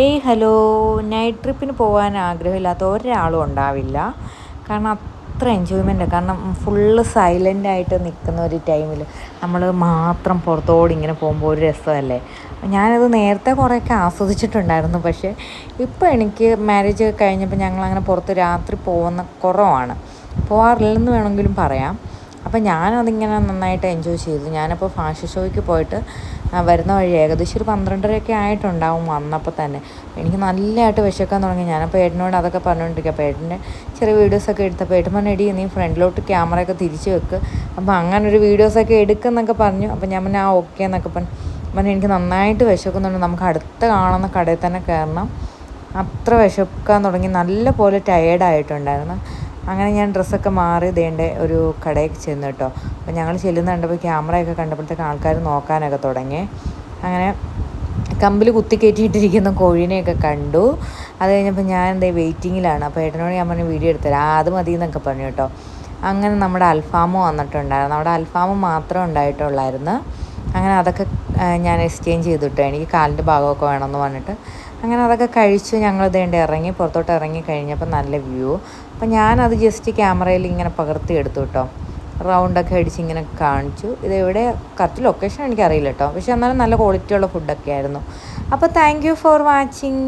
ഏയ് hello. Night ട്രിപ്പിന് പോകാൻ ആഗ്രഹമില്ലാത്ത ഒരാളും ഉണ്ടാവില്ല. കാരണം അത്ര എൻജോയ്മെന്റ് കാരണം ഫുള്ള് സൈലന്റ് ആയിട്ട് നിൽക്കുന്ന ഒരു ടൈമിൽ നമ്മൾ മാത്രം പുറത്തോടി ഇങ്ങനെ പോകുമ്പോൾ ഒരു രസമല്ലേ? ഞാനത് നേരത്തെ കുറേയൊക്കെ ആസ്വദിച്ചിട്ടുണ്ടായിരുന്നു. പക്ഷേ ഇപ്പോൾ എനിക്ക് മാരേജ് കഴിഞ്ഞപ്പോൾ ഞങ്ങളങ്ങനെ പുറത്ത് രാത്രി പോകുന്ന കുറവാണ്. പോകാറില്ലെന്ന് വേണമെങ്കിലും പറയാം. അപ്പോൾ ഞാനതിങ്ങനെ നന്നായിട്ട് എൻജോയ് ചെയ്തു. ഞാനപ്പോൾ ഫാഷൻ ഷോയ്ക്ക് പോയിട്ട് വരുന്ന വഴി ഏകദേശം ഒരു പന്ത്രണ്ടരയൊക്കെ ആയിട്ടുണ്ടാവും വന്നപ്പോൾ തന്നെ. എനിക്ക് നല്ലതായിട്ട് വിശക്കാൻ തുടങ്ങി. ഞാനപ്പോൾ ഏട്ടനോട് അതൊക്കെ പറഞ്ഞുകൊണ്ടിരിക്കുക അപ്പോൾ ഏട്ടന്റെ ചെറിയ വീഡിയോസൊക്കെ എടുത്തപ്പോൾ ഏട്ടൻ പറഞ്ഞു എടി നീ ഫ്രണ്ടിലോട്ട് ക്യാമറയൊക്കെ തിരിച്ച് വെക്ക്. അപ്പോൾ അങ്ങനെ ഒരു വീഡിയോസൊക്കെ എടുക്കുന്നൊക്കെ പറഞ്ഞു. അപ്പോൾ ഞാൻ പറഞ്ഞു ആ ഓക്കെ എന്നൊക്കെ പറഞ്ഞു. പറഞ്ഞു എനിക്ക് നന്നായിട്ട് വിശക്കുന്നുണ്ട്. നമുക്ക് അടുത്ത് കാണുന്ന കടയിൽ തന്നെ കയറണം അത്ര വിശക്കാൻ തുടങ്ങി. നല്ല പോലെ ടയേർഡായിട്ടുണ്ടായിരുന്നു അങ്ങനെ ഞാൻ ഡ്രസ്സൊക്കെ മാറി ദേണ്ട ഒരു കടയിൽ ചെന്ന് കേട്ടോ. അപ്പോൾ ഞങ്ങൾ ചെല്ലുന്ന കണ്ടപ്പോൾ ക്യാമറയൊക്കെ കണ്ടപ്പോഴത്തേക്ക് ആൾക്കാർ നോക്കാനൊക്കെ തുടങ്ങി. അങ്ങനെ കമ്പിൽ കുത്തി കയറ്റിയിട്ടിരിക്കുന്ന കോഴീനെയൊക്കെ കണ്ടു. അത് കഴിഞ്ഞപ്പോൾ ഞാൻ എന്താ വെയിറ്റിങ്ങിലാണ്. അപ്പോൾ ഏട്ടനോട് ഞാൻ പറഞ്ഞു വീഡിയോ എടുത്തരാം അത് മതി എന്നൊക്കെ പറഞ്ഞു കേട്ടോ. അങ്ങനെ നമ്മുടെ അൽഫാമും വന്നിട്ടുണ്ടായിരുന്നു. നമ്മുടെ അൽഫാമ് മാത്രമേ ഉണ്ടായിട്ടുള്ളായിരുന്നു. അങ്ങനെ അതൊക്കെ ഞാൻ എക്സ്ചേഞ്ച് ചെയ്തിട്ട് എനിക്ക് കാലിന്റെ ഭാഗമൊക്കെ വേണമെന്ന് പറഞ്ഞിട്ട് അങ്ങനെ അതൊക്കെ കഴിച്ച് ഞങ്ങൾ ഇതേണ്ട ഇറങ്ങി പുറത്തോട്ട് ഇറങ്ങി കഴിഞ്ഞപ്പോൾ നല്ല വ്യൂ അപ്പോൾ ഞാനത് ജസ്റ്റ് ക്യാമറയിൽ ഇങ്ങനെ പകർത്തി എടുത്തു കേട്ടോ റൗണ്ടൊക്കെ അടിച്ച് ഇങ്ങനെ കാണിച്ചു. ഇത് എവിടെ? കറക്റ്റ് ലൊക്കേഷൻ എനിക്കറിയില്ല കേട്ടോ പക്ഷേ എന്നാലും നല്ല ക്വാളിറ്റിയുള്ള ഫുഡൊക്കെ ആയിരുന്നു. അപ്പോൾ താങ്ക് യു ഫോർ വാച്ചിങ്